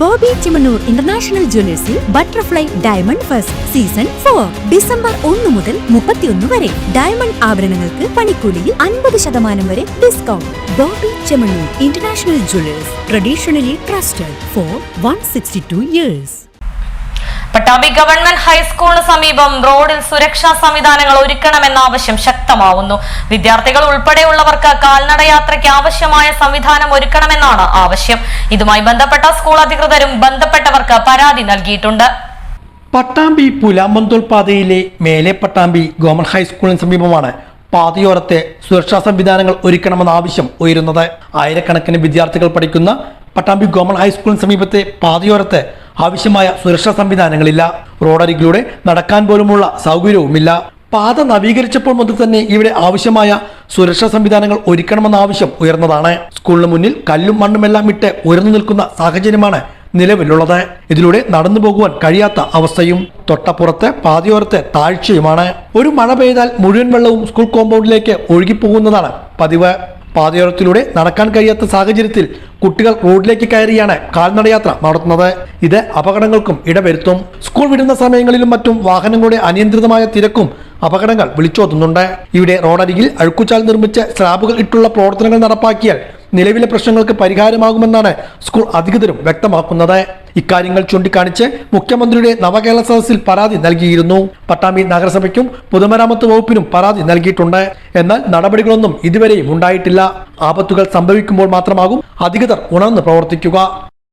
Bobby Chemmanur international ജ്വല്ലേഴ്സിൽ butterfly diamond first season four. December ഒന്ന് മുതൽ മുപ്പത്തിയൊന്ന് വരെ. ഡയമണ്ട് ആഭരണങ്ങൾക്ക് പണിക്കൂലിയിൽ അൻപത് ശതമാനം വരെ discount Boby Chemmanur international jewellers traditionally trusted for one sixty two years Pattambi government ഹൈസ്കൂളിന് സമീപം റോഡിൽ സുരക്ഷാ സംവിധാനങ്ങൾ ഒരുക്കണമെന്ന ആവശ്യം ശക്തമാവുന്നു. വിദ്യാർത്ഥികൾ ഉൾപ്പെടെയുള്ളവർക്ക് കാൽനടയാത്രയ്ക്ക് ആവശ്യമായ സംവിധാനം ഒരുക്കണമെന്നാണ് ആവശ്യം. ഇതുമായി ബന്ധപ്പെട്ട സ്കൂൾ അധികൃതരും ബന്ധപ്പെട്ടവർക്ക് പരാതി നൽകിയിട്ടുണ്ട്. പട്ടാമ്പി പുലാമ്പന്തോൾ പാതയിലെ മേലെ പട്ടാമ്പി ഗവൺമെന്റ് ഹൈസ്കൂളിന് സമീപമാണ് പാതയോരത്തെ സുരക്ഷാ സംവിധാനങ്ങൾ ഒരുക്കണമെന്ന ആവശ്യം ഉയരുന്നത്. ആയിരക്കണക്കിന് വിദ്യാർത്ഥികൾ പഠിക്കുന്ന പട്ടാമ്പി ഗവൺമെന്റ് ഹൈസ്കൂളിന് സമീപത്തെ പാതയോരത്ത് ആവശ്യമായ സുരക്ഷാ സംവിധാനങ്ങളില്ല. റോഡരികിലൂടെ നടക്കാൻ പോലുമുള്ള സൗകര്യവുമില്ല. പാത നവീകരിച്ചപ്പോൾ മുതൽ തന്നെ ഇവിടെ ആവശ്യമായ സുരക്ഷാ സംവിധാനങ്ങൾ ഒരുക്കണമെന്ന ആവശ്യം ഉയർന്നതാണ്. സ്കൂളിന് മുന്നിൽ കല്ലും മണ്ണുമെല്ലാം ഇട്ട് ഉയർന്നു നിൽക്കുന്ന സാഹചര്യമാണ് നിലവിലുള്ളത്. ഇതിലൂടെ നടന്നു പോകുവാൻ കഴിയാത്ത അവസ്ഥയും തൊട്ടപ്പുറത്ത് പാതയോരത്തെ താഴ്ചയുമാണ്. ഒരു മഴ പെയ്താൽ മുഴുവൻ വെള്ളവും സ്കൂൾ കോമ്പൗണ്ടിലേക്ക് ഒഴുകിപ്പോകുന്നതാണ് പതിവ്. പാതയോരത്തിലൂടെ നടക്കാൻ കഴിയാത്ത സാഹചര്യത്തിൽ കുട്ടികൾ റോഡിലേക്ക് കയറിയാണ് കാൽനടയാത്ര നടത്തുന്നത്. ഇത് അപകടങ്ങൾക്കും ഇടവരുത്തും. സ്കൂൾ വിടുന്ന സമയങ്ങളിലും മറ്റും വാഹനങ്ങളുടെ അനിയന്ത്രിതമായ തിരക്കും അപകടങ്ങൾ വിളിച്ചോതുന്നുണ്ട്. ഇവിടെ റോഡരികിൽ അഴുക്കുചാൽ നിർമ്മിച്ച് സ്ലാബുകൾ ഇട്ടുള്ള പ്രവർത്തനങ്ങൾ നടപ്പാക്കിയാൽ നിലവിലെ പ്രശ്നങ്ങൾക്ക് പരിഹാരമാകുമെന്നാണ് സ്കൂൾ അധികൃതരും വ്യക്തമാക്കുന്നത്. ഇക്കാര്യങ്ങൾ ചൂണ്ടിക്കാണിച്ച് മുഖ്യമന്ത്രിയുടെ നവകേരള സദസ്സിൽ പരാതി നൽകിയിരുന്നു. പട്ടാമ്പി നഗരസഭയ്ക്കും പൊതുമരാമത്ത് വകുപ്പിനും പരാതി നൽകിയിട്ടുണ്ട്. എന്നാൽ നടപടികളൊന്നും ഇതുവരെയും ഉണ്ടായിട്ടില്ല. ആപത്തുകൾ സംഭവിക്കുമ്പോൾ മാത്രമാകും അധികൃതർ ഉണർന്ന് പ്രവർത്തിക്കുക.